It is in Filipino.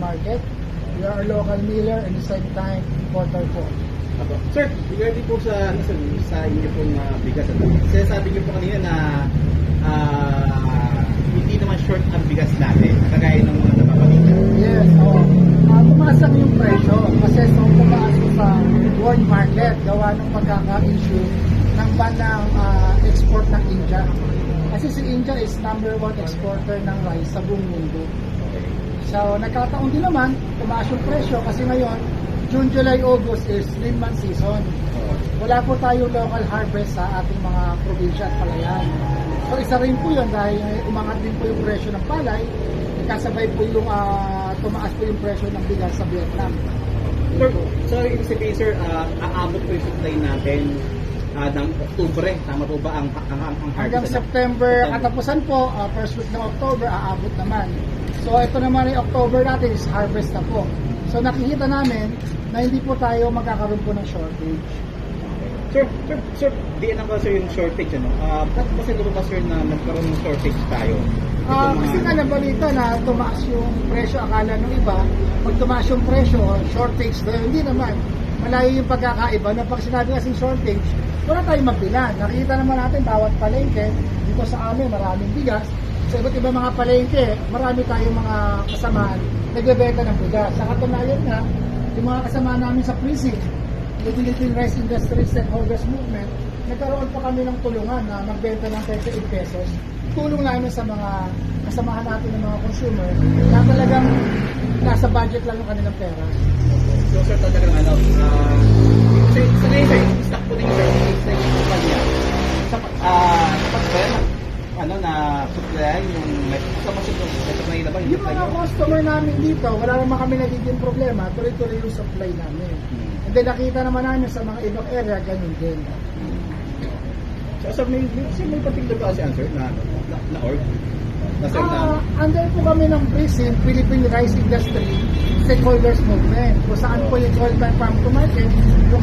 market. We are a local miller and the same time importer po. Apo. Sir, regarding po sa ano sir, sa inyo pong uh, bigas ano. Kasi sabi niyo po kanina na ah, hindi naman short ang bigas natin, kagaya ng mga napapaligid. Yes, oo. Uh, tumaas lang yung presyo kasi so tumaas ko sa world market gawa ng pagkaka-issue ng ban ng ah, export ng India. Kasi si India is number one exporter ng rice sa buong mundo. Okay. So, nagkataon din naman, tumaas yung presyo kasi ngayon, June, July, August is 3 month season. Wala po tayong local harvest sa ating mga probinsya at palayan. So, isa rin po yun dahil umangat din po yung presyo ng palay, kasabay po yung ah, tumaas po yung presyo ng bigas sa Vietnam. Sir, so ibig sabihin sir, ah, aabot po yung supply natin ah, ng Oktubre, tama po ba ang, ang, ang, ang Hanggang harvest? ano? September, katapusan po, ah, first week ng October, aabot naman. So, ito naman yung October natin is harvest na po. So, nakikita namin na hindi po tayo magkakaroon po ng shortage. Sir, sir, sir, di na ba sir yung shortage ano? Ah, ba't ba sir ba sir na nagkaroon ng shortage tayo? Mga- kasi nga nabalita na tumaas yung presyo, akala ng iba, pag tumaas yung presyo, shortage daw, hindi naman. Malayo yung pagkakaiba na pag sinabi kasing shortage, wala tayong mabilan. Nakikita naman natin bawat palengke, dito sa amin maraming bigas. Sa iba't ibang mga palengke, marami tayong mga kasamaan nagbebenta ng bigas. Sa katunayan nga, yung mga kasama namin sa prison, the Philippine Rice Industry Stakeholders Movement, nagkaroon pa kami ng tulungan na magbenta ng 38 pesos. Tulong namin sa mga kasamahan natin ng mga consumer na talagang nasa budget lang yung kanilang pera. So sir, talagang ano, ah, sir, sa ngayon sir, yung stock po ninyo sir, sa yung kumpanya, sapat, ah, sapat ba yan? Ano na supply yung siya may supply na ba yung mga customer namin dito, wala naman kami nagiging problema, tuloy-tuloy yung supply namin. Hmm. And then nakita naman namin sa mga ibang area, ganun din. So, sir, may, may, may particular ba kasi answer na, na, na org? Na, Ah, under po kami ng PRISM, Philippine Rice Industry Stakeholders Movement, kung saan po yung Goldman Farm to Market, yung